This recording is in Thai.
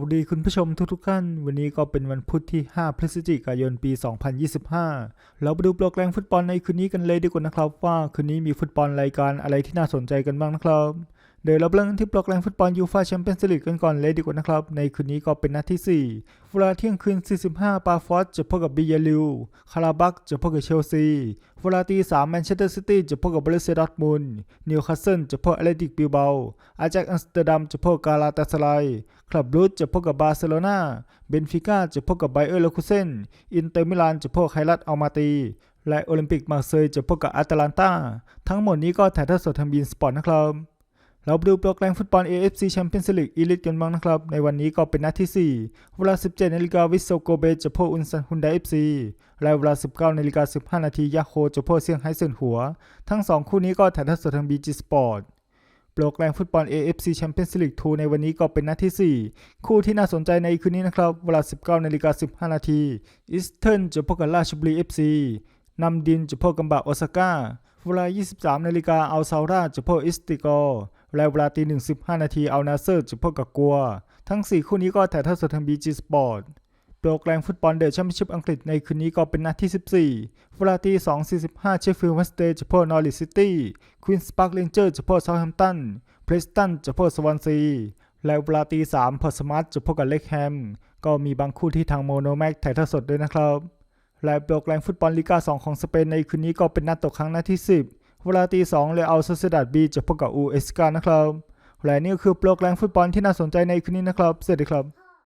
วัสดีคุณผู้ชมทุกๆท่าน วันนี้ก็เป็นวันพุธที่ 5 พฤศจิกายนปี 2025 เราไปดูโปรแกรมฟุตบอลในคืนนี้กันเลยดีกว่านะครับ ว่าคืนนี้มีฟุตบอลรายการอะไรที่น่าสนใจกันบ้างนะครับ เดี๋ยวเราเริ่มที่โปรแกรมฟุตบอลยูฟาแชมเปี้ยนส์ลีกกันก่อนเลยดีกว่านะครับ ในคืนนี้ก็เป็นนัดที่ 4 เวลาเที่ยงคืน 45 ปาฟอสจะพบกับบียาลิว คาราบักจะพบกับเชลซี เวลาตี3แมนเชสเตอร์ซิตี้จะพบกับบรูเซดอร์มุนนิวคาสเซิลจะพบกับแอตเลติกบิลเบาอาแจ็คอัมสเตอร์ดัมจะพบกับกาลาตาสไลคลับรูทจะพบกับบาร์เซโลนาเบนฟิก้าจะพบกับไบเออร์เลคูเซน อินเตอร์มิลานจะพบกับไฮรัตอัลมาตีและโอลิมปิกมาเซย์จะพบกับแอตแลนตาทั้งหมดนี้ก็ถ่ายทอดสดทางบีนสปอร์ตนะครับ เราไปดูโปรแกรมฟุตบอล AFC Champions League Elite กันบ้างนะครับ ในวันนี้ก็เป็นนัดที่ 4 เวลา 17นาฬิกาวิสโซโกเบจะพบอุนซันฮุนไดเอฟซีและเวลา 19นาฬิกา15 นาทียาโคจะพบเซี่ยงไฮ้เซินหัว ทั้ง 2 คู่นี้ก็ถ่ายทอดสดทาง BG Sport โปรแกรมฟุตบอล AFC Champions League 2 ในวันนี้ก็เป็นนัดที่ 4 คู่ที่น่าสนใจในคืนนี้นะครับ เวลา 19นาฬิกา15 นาทีอิสเทิร์นจะพบกับราชบุรี FC นำดินจะพบกับบาโอซาก้าเวลา 23นาฬิกาอัลซาราจะพบอิสติกอร์ และเวลาตีหนึ่งสิบห้านาทีเอัลนาเซอร์จะพบกับกัว ทั้ง 4 คู่นี้ก็ถ่ายทอดสดทาง BG Sport โปรแกรมฟุตบอลเดอะแชมเปี้ยนชิพอังกฤษในคืนนี้ก็เป็นนัดที่ 14เวลาตี2.45เชฟฟิลด์เวสเตย์จะพบนอริสซิตี้ ควีนส์ปาร์คเรนเจอร์จะพบเซาท์แฮมป์ตัน เพรสตันจะพบสวอนซี และเวลาตี3พอสมาร์ทจะพบกับเล็กแฮม ก็มีบางคู่ที่ทางโมโนแม็กถ่ายทอดสดด้วยนะครับ และโปรแกรมฟุตบอลลีกา2ของสเปนในคืนนี้ก็เป็นนัดตกครั้งนัดที่ 10 เวลาตีสองเลยเอาซ c เซดัดบีจะพบกับอูเอสกานะครับและนี่ก็คือโปรแกรมฟุตบอลที่น่าสนใจในคืนนี้นะครับสวัสดีครับ